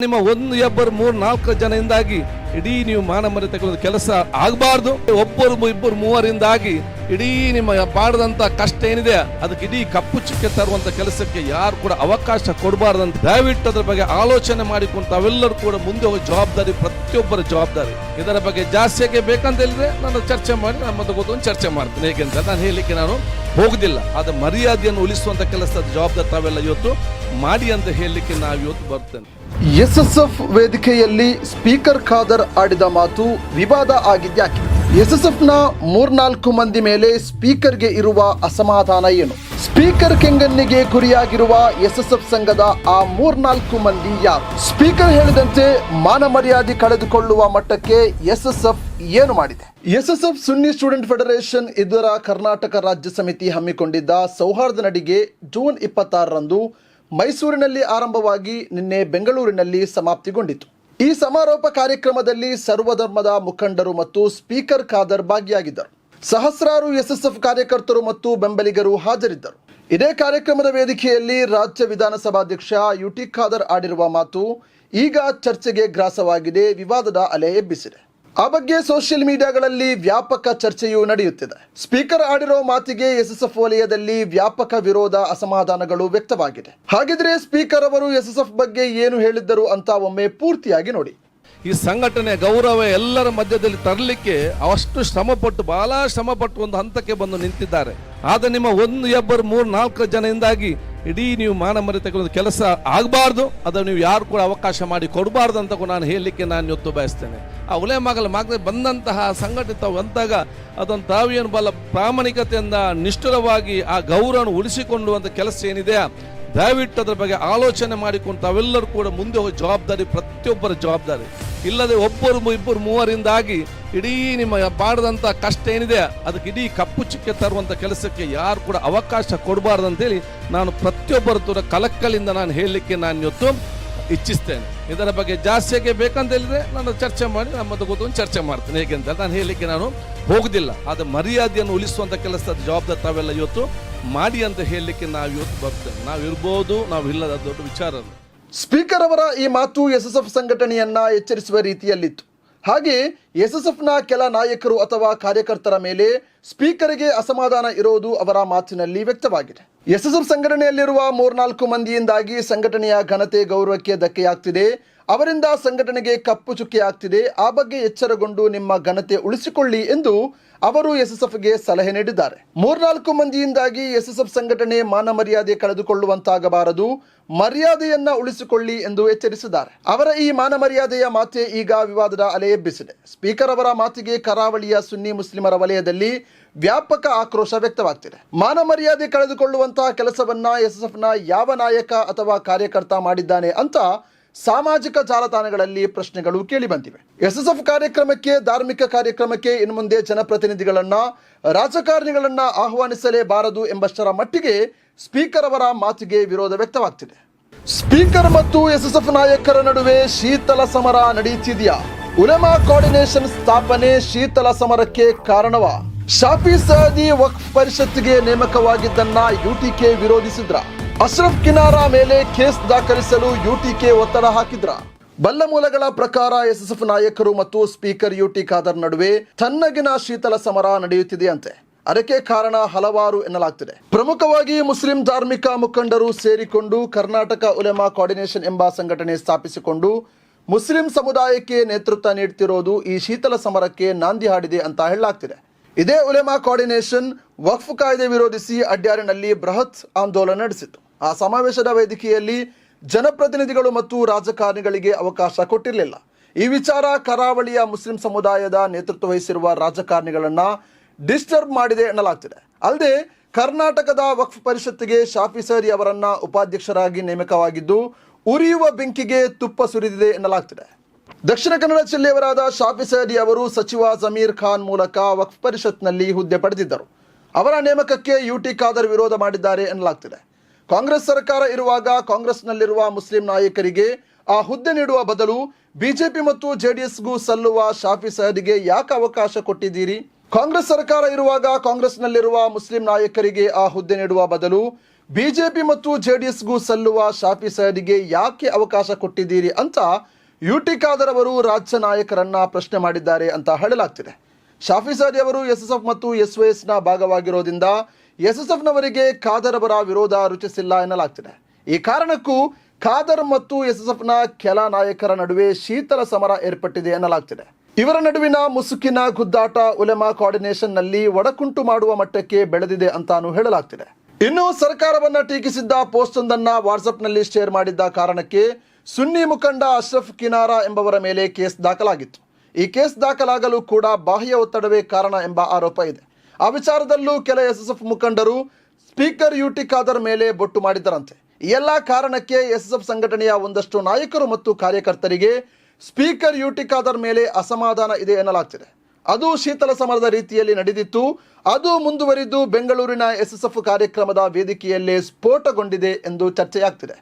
ನಿಮ್ಮ ಒಂದು ಇಬ್ಬರು ಮೂರು ನಾಲ್ಕು ಜನರಿಂದಾಗಿ ಇಡೀ ನೀವು ಮಾನಮರ್ಯ ತಗೊಳ್ಳೋದು ಕೆಲಸ ಆಗಬಾರ್ದು. ಒಬ್ಬರು ಇಬ್ಬರು ಮೂವರಿಂದಾಗಿ ಇಡೀ ನಿಮ್ಮ ಬಾಡದಂತ ಕಷ್ಟ ಏನಿದೆ, ಅದಕ್ಕೆ ಇಡೀ ಕಪ್ಪು ಚುಕ್ಕೆ ತರುವಂತ ಕೆಲಸಕ್ಕೆ ಯಾರು ಕೂಡ ಅವಕಾಶ ಕೊಡಬಾರ್ದಂತ ದಯವಿಟ್ಟು ಅದ್ರ ಬಗ್ಗೆ ಆಲೋಚನೆ ಮಾಡಿಕೊಂಡು ತಾವೆಲ್ಲರೂ ಕೂಡ ಮುಂದೆ ಹೋಗೋ ಜವಾಬ್ದಾರಿ, ಪ್ರತಿಯೊಬ್ಬರ ಜವಾಬ್ದಾರಿ. ಇದರ ಬಗ್ಗೆ ಜಾಸ್ತಿಯಾಗಿ ಬೇಕಂತ ಹೇಳಿದ್ರೆ ನಾನು ಚರ್ಚೆ ಮಾಡಿ ನಮ್ಮ ಗೊತ್ತು ಚರ್ಚೆ ಮಾಡ್ತೀನಿ. ಏಕೆಂದ್ರೆ ನಾನು ಹೇಳಲಿಕ್ಕೆ ನಾನು ಹೋಗುದಿಲ್ಲ. ಆದ ಮರ್ಯಾದೆಯನ್ನು ಉಳಿಸುವಂತ ಕೆಲಸದ ಜವಾಬ್ದಾರಿ ತಾವೆಲ್ಲ ಇವತ್ತು ಮಾಡಿ ಅಂತ ಹೇಳಲಿಕ್ಕೆ ನಾವು ಇವತ್ತು ಬರ್ತೇನೆ. ಎಸ್ ಎಸ್ ಎಫ್ ವೇದಿಕೆಯಲ್ಲಿ ಸ್ಪೀಕರ್ ಖಾದರ್ ಆಡಿದ ಮಾತು ವಿವಾದ ಆಗಿದ್ಯಾಕೆ? ಎಸ್ಎಸ್ಎಫ್ನ ಮೂರ್ನಾಲ್ಕು ಮಂದಿ ಮೇಲೆ ಸ್ಪೀಕರ್ಗೆ ಇರುವ ಅಸಮಾಧಾನ ಏನು? ಸ್ಪೀಕರ್ ಕೆಂಗಣ್ಣಿಗೆ ಗುರಿಯಾಗಿರುವ ಎಸ್ಎಸ್ಎಫ್ ಸಂಘದ ಆ ಮೂರ್ನಾಲ್ಕು ಮಂದಿ ಯಾರು? ಸ್ಪೀಕರ್ ಹೇಳಿದಂತೆ ಮಾನ ಮರ್ಯಾದೆ ಕಳೆದುಕೊಳ್ಳುವ ಮಟ್ಟಕ್ಕೆ ಎಸ್ಎಸ್ಎಫ್ ಏನು ಮಾಡಿದೆ? ಎಸ್ಎಸ್ಎಫ್ ಸುನ್ನಿ ಸ್ಟೂಡೆಂಟ್ ಫೆಡರೇಷನ್ ಇದರ ಕರ್ನಾಟಕ ರಾಜ್ಯ ಸಮಿತಿ ಹಮ್ಮಿಕೊಂಡಿದ್ದ ಸೌಹಾರ್ದ ನಡಿಗೆ ಜೂನ್ ಇಪ್ಪತ್ತಾರರಂದು ಮೈಸೂರಿನಲ್ಲಿ ಆರಂಭವಾಗಿ ನಿನ್ನೆ ಬೆಂಗಳೂರಿನಲ್ಲಿ ಸಮಾಪ್ತಿಗೊಂಡಿತು. ಈ ಸಮಾರೋಪ ಕಾರ್ಯಕ್ರಮದಲ್ಲಿ ಸರ್ವಧರ್ಮದ ಮುಖಂಡರು ಮತ್ತು ಸ್ಪೀಕರ್ ಖಾದರ್ ಭಾಗಿಯಾಗಿದ್ದರು. ಸಹಸ್ರಾರು ಎಸ್ಎಸ್ಎಫ್ ಕಾರ್ಯಕರ್ತರು ಮತ್ತು ಬೆಂಬಲಿಗರು ಹಾಜರಿದ್ದರು. ಇದೇ ಕಾರ್ಯಕ್ರಮದ ವೇದಿಕೆಯಲ್ಲಿ ರಾಜ್ಯ ವಿಧಾನಸಭಾಧ್ಯಕ್ಷ ಯುಟಿ ಖಾದರ್ ಆಡಿರುವ ಮಾತು ಈಗ ಚರ್ಚೆಗೆ ಗ್ರಾಸವಾಗಿದೆ, ವಿವಾದದ ಅಲೆ ಎಬ್ಬಿಸಿದೆ. ಆ ಬಗ್ಗೆ ಸೋಷಿಯಲ್ ಮೀಡಿಯಾಗಳಲ್ಲಿ ವ್ಯಾಪಕ ಚರ್ಚೆಯೂ ನಡೆಯುತ್ತಿದೆ. ಸ್ಪೀಕರ್ ಆಡಿರೋ ಮಾತಿಗೆ ಎಸ್ಎಸ್ಎಫ್ ವಲಯದಲ್ಲಿ ವ್ಯಾಪಕ ವಿರೋಧ, ಅಸಮಾಧಾನಗಳು ವ್ಯಕ್ತವಾಗಿದೆ. ಹಾಗಿದ್ರೆ ಸ್ಪೀಕರ್ ಅವರು ಎಸ್ಎಸ್ಎಫ್ ಬಗ್ಗೆ ಏನು ಹೇಳಿದ್ದರು ಅಂತ ಒಮ್ಮೆ ಪೂರ್ತಿಯಾಗಿ ನೋಡಿ. ಈ ಸಂಘಟನೆ ಗೌರವ ಎಲ್ಲರ ಮಧ್ಯದಲ್ಲಿ ತರಲಿಕ್ಕೆ ಅವಷ್ಟು ಶ್ರಮಪಟ್ಟು, ಬಹಳ ಶ್ರಮಪಟ್ಟು ಒಂದು ಹಂತಕ್ಕೆ ಬಂದು ನಿಂತಿದ್ದಾರೆ. ಆದ್ರೆ ನಿಮ್ಮ ಒಂದು ಇಬ್ಬರು ಮೂರು, ನಾಲ್ಕು ಜನರಿಂದಾಗಿ ಇಡೀ ನೀವು ಮಾನ ಮರೆತಕ್ಕಂಥ ಕೆಲಸ ಆಗಬಾರ್ದು, ಅದನ್ನು ನೀವು ಯಾರು ಕೂಡ ಅವಕಾಶ ಮಾಡಿ ಕೊಡಬಾರ್ದು ಅಂತ ನಾನು ಹೇಳಲಿಕ್ಕೆ ನಾನು ಇವತ್ತು ಬಯಸ್ತೇನೆ. ಆ ಉಲೆ ಮಗಲ ಮಗ ಬಂದಂತಹ ಸಂಘಟಿತ ಬಂದಾಗ ಅದನ್ನು ತಾವೇನು ಬಲ ಪ್ರಾಮಾಣಿಕತೆಯಿಂದ ನಿಷ್ಠುರವಾಗಿ ಆ ಗೌರವವನ್ನು ಉಳಿಸಿಕೊಳ್ಳುವಂಥ ಕೆಲಸ ಏನಿದೆ, ದಯವಿಟ್ಟು ಅದರ ಬಗ್ಗೆ ಆಲೋಚನೆ ಮಾಡಿಕೊಂಡು ತಾವೆಲ್ಲರೂ ಕೂಡ ಮುಂದೆ ಹೋಗಿ ಜವಾಬ್ದಾರಿ, ಪ್ರತಿಯೊಬ್ಬರ ಜವಾಬ್ದಾರಿ. ಇಲ್ಲದೆ ಒಬ್ಬರು ಇಬ್ಬರು ಮೂವರಿಂದಾಗಿ ಇಡೀ ನಿಮ್ಮ ಬಾಡದಂಥ ಕಷ್ಟ ಏನಿದೆ, ಅದಕ್ಕೆ ಇಡೀ ಕಪ್ಪು ಚುಕ್ಕೆ ತರುವಂಥ ಕೆಲಸಕ್ಕೆ ಯಾರು ಕೂಡ ಅವಕಾಶ ಕೊಡಬಾರ್ದು ಅಂತೇಳಿ ನಾನು ಪ್ರತಿಯೊಬ್ಬರ ಕಲಕ್ಕಲಿಂದ ನಾನು ಹೇಳಲಿಕ್ಕೆ ನಾನು ಇವತ್ತು ಇಚ್ಛಿಸ್ತೇನೆ. ಇದರ ಬಗ್ಗೆ ಜಾಸ್ತಿಯಾಗಿ ಬೇಕಂತ ಹೇಳಿದರೆ ನಾನು ಚರ್ಚೆ ಮಾಡಿ ನಮ್ಮದು ಕೂತ್ಕೊಂಡು ಚರ್ಚೆ ಮಾಡ್ತೇನೆ. ಹೇಗೆ ಅಂತ ನಾನು ಹೇಳಲಿಕ್ಕೆ ನಾನು ಹೋಗುದಿಲ್ಲ. ಅದು ಮರ್ಯಾದೆಯನ್ನು ಉಳಿಸುವಂಥ ಕೆಲಸದ ಜವಾಬ್ದಾರಿ ತಾವೆಲ್ಲ ಇವತ್ತು ಮಾಡಿ ಅಂತ ಹೇಳಲಿಕ್ಕೆ ನಾವು ಇವತ್ತು ಬರ್ತೇವೆ. ನಾವು ಇರ್ಬೋದು, ನಾವು ಇಲ್ಲದ ದೊಡ್ಡ ವಿಚಾರ ಸ್ಪೀಕರ್ ಅವರ ಈ ಮಾತು ಎಸ್ಎಸ್ಎಫ್ ಸಂಘಟನೆಯನ್ನ ಎಚ್ಚರಿಸುವ ರೀತಿಯಲ್ಲಿತ್ತು. ಹಾಗೆ ಎಸ್ಎಸ್ಎಫ್ನ ಕೆಲ ನಾಯಕರು ಅಥವಾ ಕಾರ್ಯಕರ್ತರ ಮೇಲೆ ಸ್ಪೀಕರ್ಗೆ ಅಸಮಾಧಾನ ಇರೋದು ಅವರ ಮಾತಿನಲ್ಲಿ ವ್ಯಕ್ತವಾಗಿದೆ. ಎಸ್ಎಸ್ಎಫ್ ಸಂಘಟನೆಯಲ್ಲಿರುವ ಮೂರ್ನಾಲ್ಕು ಮಂದಿಯಿಂದಾಗಿ ಸಂಘಟನೆಯ ಘನತೆ ಗೌರವಕ್ಕೆ ಧಕ್ಕೆಯಾಗ್ತಿದೆ. ಅವರಿಂದ ಸಂಘಟನೆಗೆ ಕಪ್ಪು ಚುಕ್ಕೆ ಆಗ್ತಿದೆ. ಆ ಬಗ್ಗೆ ಎಚ್ಚರಗೊಂಡು ನಿಮ್ಮ ಘನತೆ ಉಳಿಸಿಕೊಳ್ಳಿ ಎಂದು ಅವರು ಎಸ್ಎಸ್ಎಫ್ಗೆ ಸಲಹೆ ನೀಡಿದ್ದಾರೆ. ಮೂರ್ನಾಲ್ಕು ಮಂದಿಯಿಂದಾಗಿ ಎಸ್ಎಸ್ಎಫ್ ಸಂಘಟನೆ ಮಾನ ಮರ್ಯಾದೆ ಕಳೆದುಕೊಳ್ಳುವಂತಾಗಬಾರದು. ಮರ್ಯಾದೆಯನ್ನ ಉಳಿಸಿಕೊಳ್ಳಿ ಎಂದು ಎಚ್ಚರಿಸಿದ್ದಾರೆ. ಅವರ ಈ ಮಾನ ಮರ್ಯಾದೆಯ ಮಾತೆ ಈಗ ವಿವಾದದ ಅಲೆ ಎಬ್ಬಿಸಿದೆ. ಸ್ಪೀಕರ್ ಅವರ ಮಾತಿಗೆ ಕರಾವಳಿಯ ಸುನ್ನಿ ಮುಸ್ಲಿಮರ ವಲಯದಲ್ಲಿ ವ್ಯಾಪಕ ಆಕ್ರೋಶ ವ್ಯಕ್ತವಾಗ್ತಿದೆ. ಮಾನ ಮರ್ಯಾದೆ ಕಳೆದುಕೊಳ್ಳುವಂತಹ ಕೆಲಸವನ್ನ ಎಸ್ಎಸ್ಎಫ್ನ ಯಾವ ನಾಯಕ ಅಥವಾ ಕಾರ್ಯಕರ್ತ ಮಾಡಿದ್ದಾನೆ ಅಂತ ಸಾಮಾಜಿಕ ಜಾಲತಾಣಗಳಲ್ಲಿ ಪ್ರಶ್ನೆಗಳು ಕೇಳಿಬಂದಿವೆ. ಎಸ್ಎಸ್ಎಫ್ ಕಾರ್ಯಕ್ರಮಕ್ಕೆ, ಧಾರ್ಮಿಕ ಕಾರ್ಯಕ್ರಮಕ್ಕೆ ಇನ್ನು ಮುಂದೆ ಜನಪ್ರತಿನಿಧಿಗಳನ್ನ, ರಾಜಕಾರಣಿಗಳನ್ನ ಆಹ್ವಾನಿಸಲೇಬಾರದು ಎಂಬಷ್ಟರ ಮಟ್ಟಿಗೆ ಸ್ಪೀಕರ್ ಅವರ ಮಾತಿಗೆ ವಿರೋಧ ವ್ಯಕ್ತವಾಗ್ತಿದೆ. ಸ್ಪೀಕರ್ ಮತ್ತು ಎಸ್ಎಸ್ಎಫ್ ನಾಯಕರ ನಡುವೆ ಶೀತಲ ಸಮರ ನಡೆಯುತ್ತಿದೆಯಾ ಉಲೆಮಾ ಕೋಆರ್ಡಿನೇಷನ್ ಸ್ಥಾಪನೆ ಶೀತಲ ಸಮರಕ್ಕೆ ಕಾರಣವ? ಶಾಫಿ ಸಹದಿ ವಕ್ಫ್ ಪರಿಷತ್ಗೆ ನೇಮಕವಾಗಿದ್ದನ್ನ ಯುಟಿಕೆ ವಿರೋಧಿಸಿದ್ರ? ಅಶ್ರಫ್ ಕಿನಾರಾ ಮೇಲೆ ಕೇಸ್ ದಾಖಲಿಸಲು ಯುಟಿಕೆ ಒತ್ತಡ ಹಾಕಿದ್ರ. ಬಲ್ಲ ಮೂಲಗಳ ಪ್ರಕಾರ ಎಸ್ಎಸ್ಎಫ್ ನಾಯಕರು ಮತ್ತು ಸ್ಪೀಕರ್ ಯುಟಿ ಖಾದರ್ ನಡುವೆ ತನ್ನಗಿನ ಶೀತಲ ಸಮರ ನಡೆಯುತ್ತಿದೆಯಂತೆ. ಅದಕ್ಕೆ ಕಾರಣ ಹಲವಾರು ಎನ್ನಲಾಗ್ತಿದೆ. ಪ್ರಮುಖವಾಗಿ ಮುಸ್ಲಿಂ ಧಾರ್ಮಿಕ ಮುಖಂಡರು ಸೇರಿಕೊಂಡು ಕರ್ನಾಟಕ ಉಲೆಮಾ ಕೋಆರ್ಡಿನೇಷನ್ ಎಂಬ ಸಂಘಟನೆ ಸ್ಥಾಪಿಸಿಕೊಂಡು ಮುಸ್ಲಿಂ ಸಮುದಾಯಕ್ಕೆ ನೇತೃತ್ವ ನೀಡ್ತಿರೋದು ಈ ಶೀತಲ ಸಮರಕ್ಕೆ ನಾಂದಿ ಹಾಡಿದೆ ಅಂತ ಹೇಳಲಾಗ್ತಿದೆ. ಇದೇ ಉಲೆಮಾ ಕೋಆರ್ಡಿನೇಷನ್ ವಕ್ಫ್ ಕಾಯ್ದೆ ವಿರೋಧಿಸಿ ಅಡ್ಯಾರಿನಲ್ಲಿ ಬೃಹತ್ ಆಂದೋಲನ ನಡೆಸಿತು ಆ ಸಮಾವೇಶದ ವೇದಿಕೆಯಲ್ಲಿ ಜನಪ್ರತಿನಿಧಿಗಳು ಮತ್ತು ರಾಜಕಾರಣಿಗಳಿಗೆ ಅವಕಾಶ ಕೊಟ್ಟಿರಲಿಲ್ಲ. ಈ ವಿಚಾರ ಕರಾವಳಿಯ ಮುಸ್ಲಿಂ ಸಮುದಾಯದ ನೇತೃತ್ವ ವಹಿಸಿರುವ ರಾಜಕಾರಣಿಗಳನ್ನ ಡಿಸ್ಟರ್ಬ್ ಮಾಡಿದೆ ಎನ್ನಲಾಗ್ತಿದೆ. ಅಲ್ಲದೆ, ಕರ್ನಾಟಕದ ವಕ್ಫ್ ಪರಿಷತ್ತಿಗೆ ಶಾಫಿ ಸರಿ ಅವರನ್ನ ಉಪಾಧ್ಯಕ್ಷರಾಗಿ ನೇಮಕವಾಗಿದ್ದು, ಉರಿಯುವ ಬೆಂಕಿಗೆ ತುಪ್ಪ ಸುರಿದಿದೆ ಎನ್ನಲಾಗ್ತಿದೆ. ದಕ್ಷಿಣ ಕನ್ನಡ ಜಿಲ್ಲೆಯವರಾದ ಶಾಫಿ ಸಹದಿ ಅವರು ಸಚಿವ ಜಮೀರ್ ಖಾನ್ ಮೂಲಕ ವಕ್ಫ್ ಪರಿಷತ್ನಲ್ಲಿ ಹುದ್ದೆ ಪಡೆದಿದ್ದರು. ಅವರ ನೇಮಕಕ್ಕೆ ಯುಟಿ ಖಾದರ್ ವಿರೋಧ ಮಾಡಿದ್ದಾರೆ ಎನ್ನಲಾಗ್ತಿದೆ. ಕಾಂಗ್ರೆಸ್ ಸರ್ಕಾರ ಇರುವಾಗ ಕಾಂಗ್ರೆಸ್ನಲ್ಲಿರುವ ಮುಸ್ಲಿಂ ನಾಯಕರಿಗೆ ಆ ಹುದ್ದೆ ನೀಡುವ ಬದಲು ಬಿಜೆಪಿ ಮತ್ತು ಜೆಡಿಎಸ್ಗೂ ಸಲ್ಲುವ ಶಾಫಿ ಸಹದಿಗೆ ಯಾಕೆ ಅವಕಾಶ ಕೊಟ್ಟಿದ್ದೀರಿ? ಕಾಂಗ್ರೆಸ್ ಸರ್ಕಾರ ಇರುವಾಗ ಕಾಂಗ್ರೆಸ್ನಲ್ಲಿರುವ ಮುಸ್ಲಿಂ ನಾಯಕರಿಗೆ ಆ ಹುದ್ದೆ ನೀಡುವ ಬದಲು ಬಿಜೆಪಿ ಮತ್ತು ಜೆಡಿಎಸ್ಗೂ ಸಲ್ಲುವ ಶಾಫಿ ಸಹದಿಗೆ ಯಾಕೆ ಅವಕಾಶ ಕೊಟ್ಟಿದ್ದೀರಿ ಅಂತ ಯುಟಿ ಖಾದರ್ ಅವರು ರಾಜ್ಯ ನಾಯಕರನ್ನ ಪ್ರಶ್ನೆ ಮಾಡಿದ್ದಾರೆ ಅಂತ ಹೇಳಲಾಗ್ತಿದೆ. ಶಾಫಿ ಸಹದಿ ಅವರು ಎಸ್ಎಸ್ಎಫ್ ಮತ್ತು ಎಸ್ಒಎಸ್ನ ಭಾಗವಾಗಿರೋದ್ರಿಂದ ಎಸ್ಎಸ್ಎಫ್ನವರಿಗೆ ಖಾದರ್ ಅವರ ವಿರೋಧ ರುಚಿಸಿಲ್ಲ ಎನ್ನಲಾಗ್ತಿದೆ. ಈ ಕಾರಣಕ್ಕೂ ಖಾದರ್ ಮತ್ತು ಎಸ್ಎಸ್ಎಫ್ನ ಕೆಲ ನಾಯಕರ ನಡುವೆ ಶೀತಲ ಸಮರ ಏರ್ಪಟ್ಟಿದೆ ಎನ್ನಲಾಗ್ತಿದೆ. ಇವರ ನಡುವಿನ ಮುಸುಕಿನ ಗುದ್ದಾಟ ಉಲೆಮಾ ಕೋಆರ್ಡಿನೇಷನ್ನಲ್ಲಿ ಒಡಕುಂಟು ಮಾಡುವ ಮಟ್ಟಕ್ಕೆ ಬೆಳೆದಿದೆ ಅಂತಾನು ಹೇಳಲಾಗ್ತಿದೆ. ಇನ್ನು ಸರ್ಕಾರವನ್ನ ಟೀಕಿಸಿದ್ದ ಪೋಸ್ಟ್ ಒಂದನ್ನ ವಾಟ್ಸ್ಆಪ್ನಲ್ಲಿ ಶೇರ್ ಮಾಡಿದ್ದ ಕಾರಣಕ್ಕೆ ಸುನ್ನಿ ಮುಖಂಡ ಅಶ್ರಫ್ ಕಿನಾರಾ ಎಂಬವರ ಮೇಲೆ ಕೇಸ್ ದಾಖಲಾಗಿತ್ತು. ಈ ಕೇಸ್ ದಾಖಲಾಗಲು ಕೂಡ ಬಾಹ್ಯ ಒತ್ತಡವೇ ಕಾರಣ ಎಂಬ ಆರೋಪ ಇದೆ. ಆ ವಿಚಾರದಲ್ಲೂ ಕೆಲ ಎಸ್ಎಸ್ಎಫ್ ಮುಖಂಡರು ಸ್ಪೀಕರ್ ಯುಟಿ ಖಾದರ್ ಮೇಲೆ ಬೊಟ್ಟು ಮಾಡಿದ್ದರಂತೆ. ಎಲ್ಲ ಕಾರಣಕ್ಕೆ ಎಸ್ಎಸ್ಎಫ್ ಸಂಘಟನೆಯ ಒಂದಷ್ಟು ನಾಯಕರು ಮತ್ತು ಕಾರ್ಯಕರ್ತರಿಗೆ ಸ್ಪೀಕರ್ ಯುಟಿ ಖಾದರ್ ಮೇಲೆ ಅಸಮಾಧಾನ ಇದೆ ಎನ್ನಲಾಗ್ತಿದೆ. ಅದು ಶೀತಲ ಸಮರದ ರೀತಿಯಲ್ಲಿ ನಡೆದಿತ್ತು. ಅದು ಮುಂದುವರಿದು ಬೆಂಗಳೂರಿನ ಎಸ್ಎಸ್ಎಫ್ ಕಾರ್ಯಕ್ರಮದ ವೇದಿಕೆಯಲ್ಲೇ ಸ್ಫೋಟಗೊಂಡಿದೆ ಎಂದು ಚರ್ಚೆಯಾಗ್ತಿದೆ.